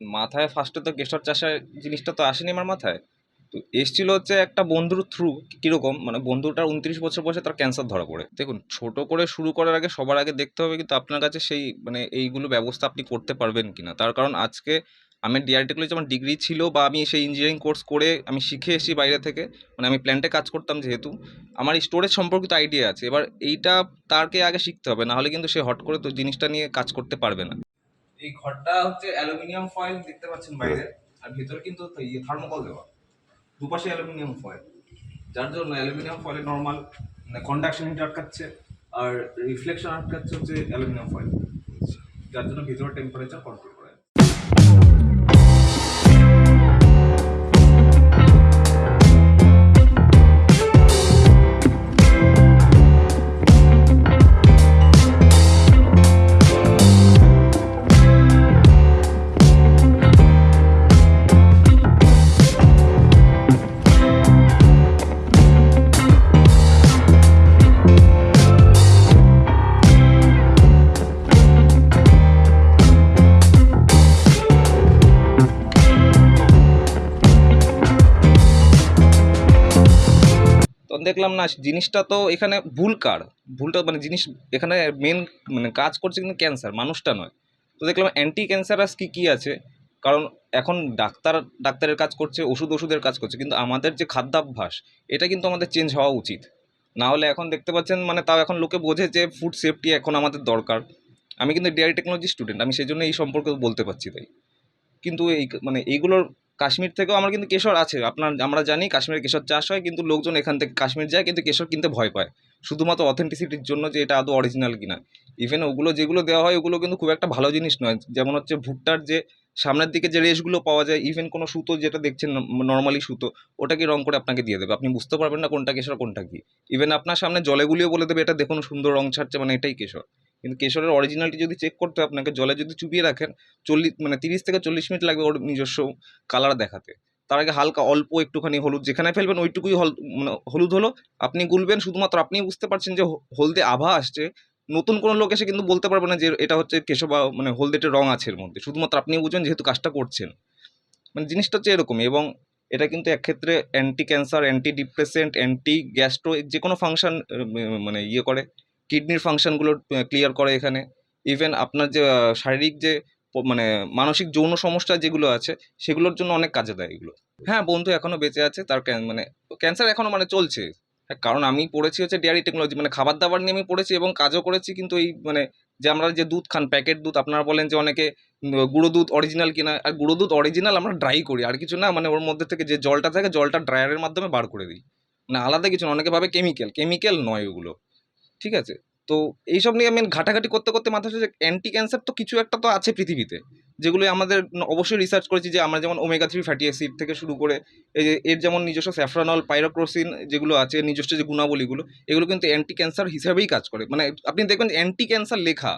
মাথায় ফার্স্টে তো কেশর চাষের জিনিসটা তো আসেনি আমার মাথায়। তো এসছিল হচ্ছে একটা বন্ধুর থ্রু কীরকম মানে বন্ধুটার উনত্রিশ বছর বয়সে তার ক্যান্সার ধরা পড়ে। দেখুন, ছোট করে শুরু করার আগে সবার আগে দেখতে হবে কিন্তু আপনার কাছে সেই মানে এইগুলো ব্যবস্থা আপনি করতে পারবেন কিনা। তার কারণ আজকে আমি ডিআরটি কলেজে আমার ডিগ্রি ছিল বা আমি সেই ইঞ্জিনিয়ারিং কোর্স করে আমি শিখে এসেছি বাইরে থেকে মানে আমি প্ল্যান্টে কাজ করতাম যেহেতু। আমার স্টোরেজ সম্পর্কিত আইডিয়া আছে। এবার এইটা তারকে আগে শিখতে হবে, নাহলে কিন্তু সে হট করে তো জিনিসটা নিয়ে কাজ করতে পারবে না। এই ঘরটা হচ্ছে অ্যালুমিনিয়াম ফয়েল দেখতে পাচ্ছেন বাইরে। আর ভিতরে কিন্তু ইয়ে থার্মোকল দেওয়া। দুপাশে অ্যালুমিনিয়াম ফয়েল। যার জন্য অ্যালুমিনিয়াম ফয়েলে নর্মাল মানে কন্ডাকশন হিট আটকাচ্ছে আর রিফ্লেকশন আটকাচ্ছে হচ্ছে অ্যালুমিনিয়াম ফয়েল। যার জন্য ভিতরে টেম্পারেচার কন্ট্রোল করে তো দেখলাম না, জিনিসটা তো এখানে ভুল কার? ভুলটা মানে জিনিস এখানে মেন মানে কাজ করছে কিন্তু ক্যান্সার মানুষটা নয়। তো দেখলাম অ্যান্টি ক্যান্সারাস কী কী আছে? কারণ এখন ডাক্তার, ডাক্তারের কাজ করছে, ওষুধ ওষুধের কাজ করছে, কিন্তু আমাদের যে খাদ্যাভ্যাস, এটা কিন্তু আমাদের চেঞ্জ হওয়া উচিত। না হলে এখন দেখতে পাচ্ছেন মানে তাও এখন লোকে বোঝে যে ফুড সেফটি এখন আমাদের দরকার। আমি কিন্তু ডেয়ারি টেকনোলজি স্টুডেন্ট আমি সেই জন্য এই সম্পর্কে বলতে পারছি তাই। কিন্তু এই মানে এইগুলোর কাশ্মীর থেকেও আমার কিন্তু কেশর আছে। আপনার, আমরা জানি কাশ্মীরে কেশর চাষ হয়, কিন্তু লোকজন এখান থেকে কাশ্মীর যায়, কিন্তু কেশর কিনতে ভয় পায়। শুধুমাত্র অথেন্টিসিটির জন্য যে এটা আদৌ অরিজিনাল কিনা। ইভেন ওগুলো যেগুলো দেওয়া হয়, ওগুলো কিন্তু খুব একটা ভালো জিনিস নয়। যেমন হচ্ছে ভুট্টার যে সামনের দিকে যে রেশগুলো পাওয়া যায় ইভেন কোনো সুতো যেটা দেখছেন নর্মালি সুতো ওটাকে রং করে আপনাকে দিয়ে দেবে? আপনি বুঝতে পারবেন না কোনটা কেশর, কোনটা কি। ইভেন আপনার সামনে জলে গুলিয়ে বলে দেবে, এটা দেখুন সুন্দর রং ছাড়ছে মানে এটাই কেশর। কিন্তু কেশরের অরিজিনালটি যদি চেক করতে আপনাকে জলে যদি চুপিয়ে রাখেন, চল্লিশ মানে তিরিশ থেকে চল্লিশ মিনিট লাগবে ওর নিজস্ব কালার দেখাতে। তার আগে হালকা অল্প একটুখানি হলুদ, যেখানে ফেলবেন ওইটুকুই হল মানে হলুদ হলো, আপনি গুলবেন, শুধুমাত্র আপনি বুঝতে পারছেন যে হলদে আভা আসছে। নতুন কোনো লোক এসে কিন্তু বলতে পারবে না যে এটা হচ্ছে কেশব মানে হলদেটে রং আছে এর মধ্যে, শুধুমাত্র আপনি বুঝবেন যেহেতু কাজটা করছেন। মানে জিনিসটা হচ্ছে এরকমই এবং এটা কিন্তু একক্ষেত্রে anti cancer anti depressant anti gastro যে কোনো ফাংশন মানে ইয়ে করে। কিডনির ফাংশনগুলো ক্লিয়ার করে এখানে। ইভেন আপনার যে শারীরিক যে মানে মানসিক যৌন সমস্যা যেগুলো আছে সেগুলোর জন্য অনেক কাজে দেয় এগুলো। হ্যাঁ বন্ধু এখনও বেঁচে আছে তার মানে ক্যান্সার এখনও মানে চলছে। হ্যাঁ, কারণ আমি পড়েছি হচ্ছে ডেয়ারি টেকনোলজি মানে খাবার দাবার নিয়ে আমি পড়েছি এবং কাজও করেছি কিন্তু এই মানে যে আমরা যে দুধ খান প্যাকেট দুধ আপনারা বলেন যে অনেকে গুঁড়ো দুধ অরিজিনাল কিনা আর গুঁড়ো দুধ অরিজিনাল আমরা ড্রাই করি আর কিছু না মানে ওর মধ্যে থেকে যে জলটা থাকে জলটা ড্রায়ারের মাধ্যমে বার করে দিই। মানে আলাদা কিছু না অনেকে ভাবে কেমিক্যাল কেমিক্যাল নয় ওগুলো। ঠিক আছে? তো এইসব নিয়ে আমি ঘাটাঘাটি করতে করতে মাথা যে অ্যান্টি ক্যান্সার তো কিছু একটা তো আছে পৃথিবীতে যেগুলো আমাদের অবশ্যই রিসার্চ করেছি যে আমরা যেমন ওমেগা থ্রি ফ্যাটি অ্যাসিড থেকে শুরু করে এই যে এর যেমন নিজস্ব স্যাফ্রানল পাইরোক্রোসিন যেগুলো আছে, নিজস্ব যে গুণাবলীগুলো, এগুলো কিন্তু অ্যান্টি ক্যান্সার হিসাবেই কাজ করে। মানে আপনি দেখবেন অ্যান্টি ক্যান্সার লেখা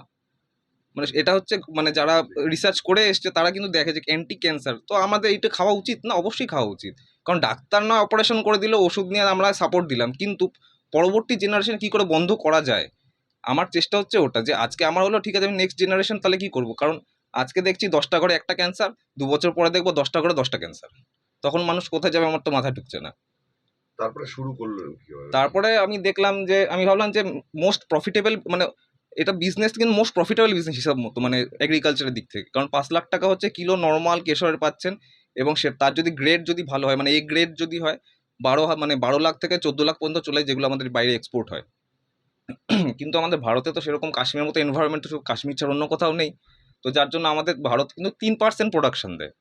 মানে এটা হচ্ছে মানে যারা রিসার্চ করে এসছে তারা কিন্তু দেখে যে অ্যান্টি ক্যান্সার তো আমাদের এটা খাওয়া উচিত না? অবশ্যই খাওয়া উচিত। কারণ ডাক্তার না অপারেশন করে দিলে ওষুধ নিয়ে আমরা সাপোর্ট দিলাম, কিন্তু পরবর্তী জেনারেশন কি করে বন্ধ করা যায়? আমার চেষ্টা হচ্ছে ওটা যে আজকে আমার হলো ঠিক আছে আমি নেক্সট জেনারেশন তাহলে কি করব? কারণ আজকে দেখছি দশটা ঘরে একটা ক্যান্সার দু বছর পরে দেখব দশটা ঘরে দশটা ক্যান্সার তখন মানুষ কোথায় যাবে আমার তো মাথা ঢুকছে না। তারপরে শুরু করল তারপরে আমি দেখলাম যে আমি ভাবলাম যে মোস্ট প্রফিটেবল মানে এটা বিজনেস কিন্তু মোস্ট প্রফিটেবল বিজনেস হিসাব মতো মানে এগ্রিকালচারের দিক থেকে। কারণ পাঁচ লাখ টাকা হচ্ছে কিলো নর্মাল কেশরের পাচ্ছেন এবং সে তার যদি গ্রেড যদি ভালো হয় মানে এ গ্রেড যদি হয় বারো মানে বারো লাখ থেকে চোদ্দ লাখ পর্যন্ত চলে যেগুলো আমাদের বাইরে এক্সপোর্ট হয়। কিন্তু আমাদের ভারতে তো সেরকম কাশ্মীরের মতো এনভায়রনমেন্ট তো কাশ্মীর ছাড়া অন্য কোথাও নেই। তো যার জন্য আমাদের ভারত কিন্তু তিন পার্সেন্ট প্রোডাকশন দেয়।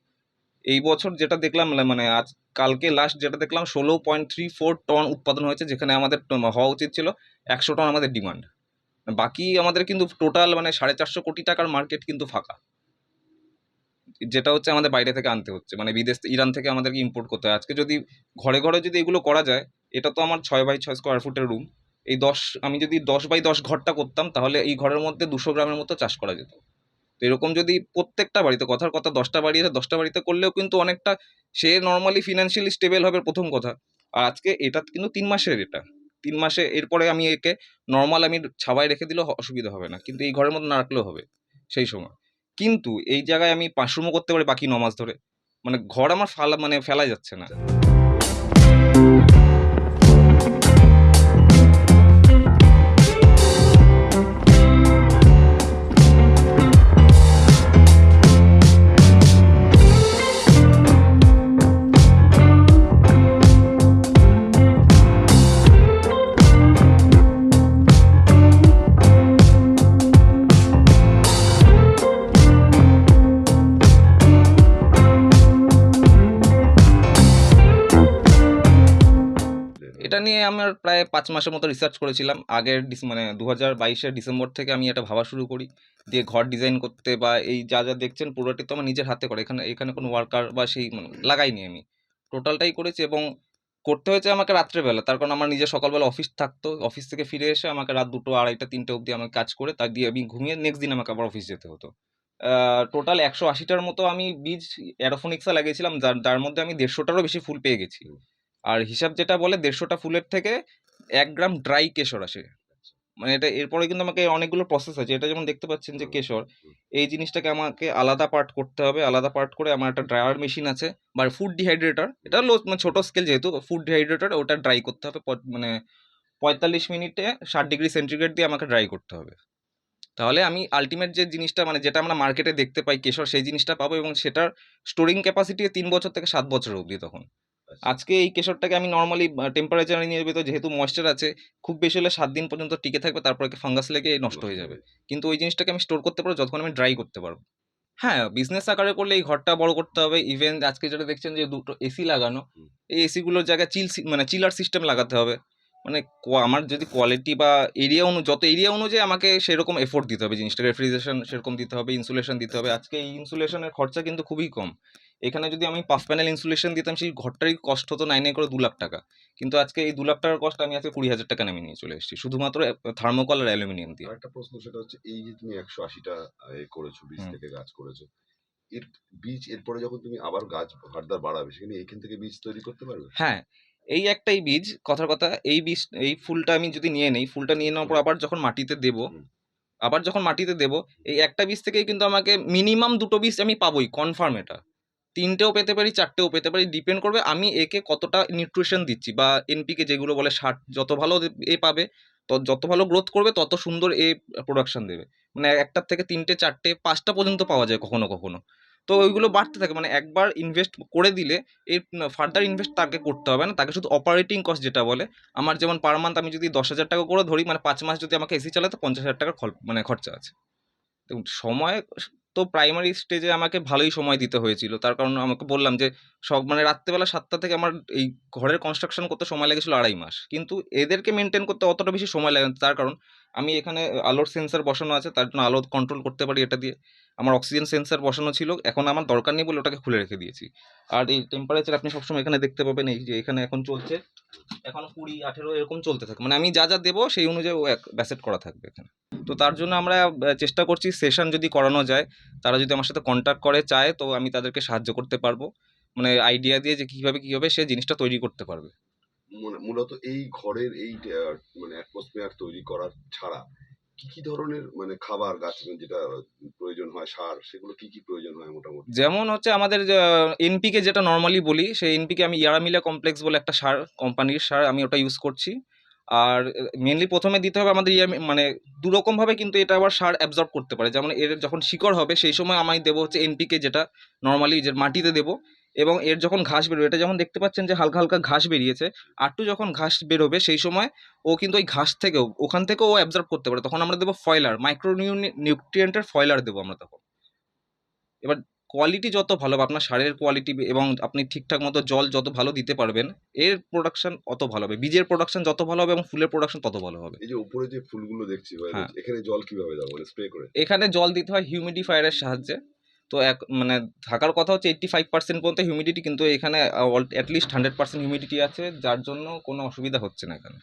এই বছর যেটা দেখলাম মানে আজ, কালকে লাস্ট যেটা দেখলাম, ষোলো পয়েন্ট থ্রি ফোর টন উৎপাদন হয়েছে, যেখানে আমাদের হওয়া উচিত ছিল একশো টন আমাদের ডিমান্ড বাকি আমাদের কিন্তু টোটাল মানে সাড়ে চারশো কোটি টাকার মার্কেট কিন্তু ফাঁকা। যেটা হচ্ছে আমাদের বাইরে থেকে আনতে হচ্ছে। মানে বিদেশ ইরান থেকে আমাদেরকে ইম্পোর্ট করতে হয়। আজকে যদি ঘরে ঘরে যদি এগুলো করা যায়, এটা তো আমার ছয় বাই ছয় স্কোয়ার ফুটের রুম এই দশ, আমি যদি দশ বাই দশ ঘরটা করতাম, তাহলে এই ঘরের মধ্যে দুশো গ্রামের মতো চাষ করা যেত। তো এরকম যদি প্রত্যেকটা বাড়িতে, কথার কথা দশটা বাড়ি আছে, দশটা বাড়িতে করলেও কিন্তু অনেকটা সে নর্মালি ফিনান্সিয়ালি স্টেবল হবে প্রথম কথা। আর আজকে এটা কিন্তু তিন মাসের এটা। তিন মাসে এরপরে আমি একে নর্মাল আমি ছাবায় রেখে দিলেও অসুবিধা হবে না। কিন্তু এই ঘরের মধ্যে না রাখলেও হবে। সেই সময়। কিন্তু এই জায়গায় আমি পাঁচশো করতে পারি বাকি নমাজ ধরে। মানে ঘর আমার ফালা মানে ফেলাই যাচ্ছে না। এটা নিয়ে আমার প্রায় পাঁচ মাসের মতো রিসার্চ করেছিলাম। আগের মানে দু হাজার বাইশের ডিসেম্বর থেকে আমি এটা ভাবা শুরু করি। দিয়ে ঘর ডিজাইন করতে বা এই যা যা দেখছেন পুরোটি তো আমার নিজের হাতে করে। এখানে এখানে কোনো ওয়ার্কার বা সেই মানে লাগাইনি আমি। টোটালটাই করেছি এবং করতে হয়েছে আমাকে রাত্রেবেলা। তার কারণ আমার নিজের সকালবেলা অফিস থাকতো। অফিস থেকে ফিরে এসে আমাকে রাত দুটো, আড়াইটা, তিনটে অবধি আমাকে কাজ করে তার দিয়ে আমি ঘুমিয়ে নেক্সট দিন আমাকে আবার অফিস যেতে হতো। টোটাল একশো আশিটার মতো আমি বীজ অ্যারোফোনিক্সা লাগিয়েছিলাম। যার যার মধ্যে আমি দেড়শোটারও বেশি ফুল পেয়ে গেছি। আর হিসাব যেটা বলে দেড়শোটা ফুলের থেকে এক গ্রাম ড্রাই কেশর আসে। মানে এটা এরপরে কিন্তু আমাকে অনেকগুলো প্রসেস আছে। এটা যেমন দেখতে পাচ্ছেন যে কেশর এই জিনিসটাকে আমাকে আলাদা পার্ট করতে হবে। আলাদা পার্ট করে আমার একটা ড্রায়ার মেশিন আছে বা ফুড ডিহাইড্রেটার এটা লো মানে ছোটো স্কেল যেহেতু ফুড ডিহাইড্রেটর ওটা ড্রাই করতে হবে মানে পঁয়তাল্লিশ মিনিটে ষাট ডিগ্রি সেন্টিগ্রেড দিয়ে আমাকে ড্রাই করতে হবে। তাহলে আমি আলটিমেট যে জিনিসটা মানে যেটা আমরা মার্কেটে দেখতে পাই কেশর সেই জিনিসটা পাবো এবং সেটার স্টোরিং ক্যাপাসিটি তিন বছর থেকে সাত বছর অবধি তখন। আজকে এই কেশরটাকে আমি নর্মালি টেম্পারেচারে নিয়ে যাবে তো যেহেতু ময়েশ্চার আছে খুব বেশি হলে সাত দিন পর্যন্ত টিকে থাকবে তারপরে ফাঙ্গাস লেগে নষ্ট হয়ে যাবে। কিন্তু ওই জিনিসটাকে আমি স্টোর করতে পারব যতক্ষণ আমি ড্রাই করতে পারব। হ্যাঁ বিজনেস আকারে করলে এই ঘরটা বড় করতে হবে। ইভেন আজকে যেটা দেখছেন যে দুটো এসি লাগানো এই এসিগুলোর জায়গায় চিল মানে চিলার সিস্টেম লাগাতে হবে। মানে আমার যদি কোয়ালিটি বা এরিয়া অনু যত এরিয়া অনুযায়ী আমাকে সেরকম এফোর্ট দিতে হবে জিনিসটা রেফ্রিজারেশন সেরকম দিতে হবে ইনসুলেশন দিতে হবে। আজকে এই ইনসুলেশনের খরচা কিন্তু খুবই কম। এখানে যদি আমি পাঁচ প্যানেল ইনসুলেশন দিতাম সেই ঘরটারই কষ্ট হতো নাই নাই করে দু লাখ টাকা। কিন্তু আজকে এই দু লাখ টাকার কষ্ট আমি আজকে কুড়ি হাজার টাকা নামিয়ে নিয়ে চলে এসেছি। শুধুমাত্র থার্মোকল আর অ্যালুমিনিয়াম দিয়ে। একটা প্রশ্ন সেটা হচ্ছে এই যে তুমি একশো আশিটা করেছ বীজ থেকে গাছ করেছ এর বীজ এরপরে যখন তুমি আবার গাছ ফার্দার বাড়াবে সেখানে এইখান থেকে বীজ তৈরি করতে পারবে? হ্যাঁ এই একটাই বীজ কথার কথা এই বীজ এই ফুলটা আমি যদি নিয়ে নেই ফুলটা নিয়ে নেওয়ার পর আবার যখন মাটিতে দেবো আবার যখন মাটিতে দেবো এই একটা বীজ থেকেই কিন্তু আমাকে মিনিমাম দুটো বীজ আমি পাবোই কনফার্ম এটা। তিনটেও পেতে পারি, চারটেও পেতে পারি ডিপেন্ড করবে আমি একে কতটা নিউট্রিশন দিচ্ছি বা এনপিকে যেগুলো বলে সার যত ভালো এ পাবে, তো, যত ভালো গ্রোথ করবে তত সুন্দর এ প্রোডাকশন দেবে। মানে একটার থেকে তিনটে, চারটে, পাঁচটা পর্যন্ত পাওয়া যায় কখনো কখনো। তো ওইগুলো বাড়তে থাকে মানে একবার ইনভেস্ট করে দিলে এর ফার্দার ইনভেস্ট তাকে করতে হবে না, তাকে শুধু অপারেটিং কস্ট যেটা বলে। আমার যেমন পার মান্থ আমি যদি দশ হাজার টাকা করে ধরি মানে পাঁচ মাস যদি আমাকে এসি চালাতে পঞ্চাশ হাজার টাকার মানে খরচা আছে। সময় তো প্রাইমারি স্টেজে আমাকে ভালোই সময় দিতে হয়েছিল। তার কারণ আমাকে বললাম যে সব মানে রাত্রেবেলা সাতটা থেকে আমার এই ঘরের কনস্ট্রাকশন করতে সময় লেগেছিল আড়াই মাস। কিন্তু এদেরকে মেনটেন করতে অতটা বেশি সময় লাগে তার কারণ, আমি এখানে আলোর সেন্সার বসানো আছে, তার জন্য আলো কন্ট্রোল করতে পারি এটা দিয়ে। আমার অক্সিজেন সেন্সার বসানো ছিল, এখন আমার দরকার নেই বলে ওটাকে খুলে রেখে দিয়েছি। আর এই টেম্পারেচার আপনি সবসময় এখানে দেখতে পাবেন, এই যে এখানে এখন চলছে, এখন কুড়ি, আঠেরো এরকম চলতে থাকে। মানে আমি যা যা দেবো সেই অনুযায়ী ও এক ব্যাসেট করা থাকবে এখানে। তো তার জন্য আমরা চেষ্টা করছি সেশন যদি করানো যায়, তারা যদি আমার সাথে কন্ট্যাক্ট করে, চায়, তো আমি তাদেরকে সাহায্য করতে পারব। মানে আইডিয়া দিয়ে যে কীভাবে কীভাবে সে জিনিসটা তৈরি করতে পারবে। মানে মূলত এই ঘরের এই মানে অ্যাটমসফিয়ার তৈরি করার ছাড়া কি কি ধরনের মানে খাবার গাছ যেটা প্রয়োজন হয় সার সেগুলো কি কি প্রয়োজন হয় মোটামুটি? যেমন হচ্ছে আমাদের এনপিকে যেটা নর্মালি বলি সেই এনপিকে আমি ইয়ারামিলা কমপ্লেক্স বলে একটা সার কোম্পানির সার আমি ওটা ইউজ করছি। আর মেনলি প্রথমে দিতে হবে আমাদের মানে দুরকমভাবে কিন্তু এটা আবার সার অ্যাবজর্ব করতে পারে। যেমন এর যখন শিকড় হবে সেই সময় আমি দেবো হচ্ছে এনপিকে যেটা নর্মালি যে মাটিতে দেবো এবং এর যখন ঘাস বেরোবে এটা যেমন দেখতে পাচ্ছেন যে হালকা হালকা ঘাস বেরিয়েছে আটটু যখন ঘাস বেরোবে সেই সময় ও কিন্তু ওই ঘাস থেকেও ওখান থেকেও ও অ্যাবজর্ব করতে পারে। তখন আমরা দেবো ফয়লার মাইক্রো নিউট্রিয়েন্টের ফয়লার দেবো আমরা তখন। এবার কোয়ালিটি যত ভালো হবে আপনার সারের কোয়ালিটি এবং আপনি ঠিকঠাক মতো জল যত ভালো দিতে পারবেন এর প্রোডাকশন অত ভালো হবে। বীজের প্রোডাকশন যত ভালো হবে এবং ফুলের প্রোডাকশন তত ভালো হবে। এই যে উপরে যে ফুলগুলো দেখছি হ্যাঁ। এখানে জল কীভাবে দাও মানে স্প্রে করে? এখানে জল দিতে হয় হিউমিডিফায়ারের সাহায্যে। তো এক মানে থাকার কথা হচ্ছে এইট্টি ফাইভ পার্সেন্ট পর্যন্ত হিউমিডিটি কিন্তু এখানে অ্যাটলিস্ট হান্ড্রেড পার্সেন্ট হিউমিডিটি আছে যার জন্য কোনো অসুবিধা হচ্ছে না এখানে।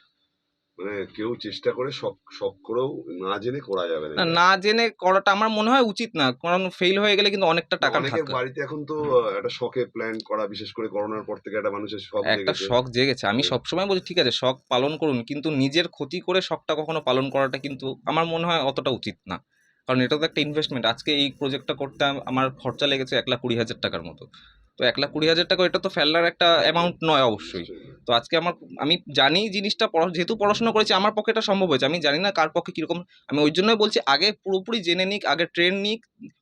মানে কেউ চেষ্টা করে শখ শখ করেও না জেনে করা যাবে না না জেনে করাটা আমার মনে হয় উচিত না কারণ ফেল হয়ে গেলে কিন্তু অনেকটা টাকা থাকে। বাড়িতে এখন তো একটা শখে প্ল্যান করা বিশেষ করে করোনার পর থেকে একটা মানুষের শখ একটা শখ জেগেছে। আমি। সবসময় বলছি ঠিক আছে শখ পালন করুন। কিন্তু নিজের ক্ষতি করে শখটা কখনো পালন করাটা কিন্তু আমার মনে হয় অতটা উচিত না। কারণ এটা তো একটা ইনভেস্টমেন্ট আজকে এই প্রজেক্টটা করতে আমার খরচা লেগেছে এক লাখ কুড়ি হাজার টাকার মতো। তো এক লাখ কুড়ি হাজার টাকা এটা তো ফেলার একটা অ্যামাউন্ট নয় অবশ্যই। তো আজকে আমার আমি জানি জিনিসটা যেহেতু পড়াশোনা করেছি, আমার পক্ষে এটা সম্ভব হয়েছে। আমি জানি না কার পক্ষে কীরকম আমি ওই জন্যই বলছি, আগে পুরোপুরি জেনে নিক, আগে ট্রেন নিক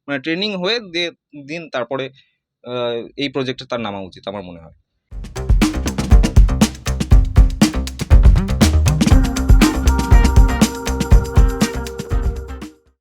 মানে ট্রেনিং হয়ে দিন, তারপরে এই প্রজেক্টে তার নামা উচিত, আমার মনে হয়।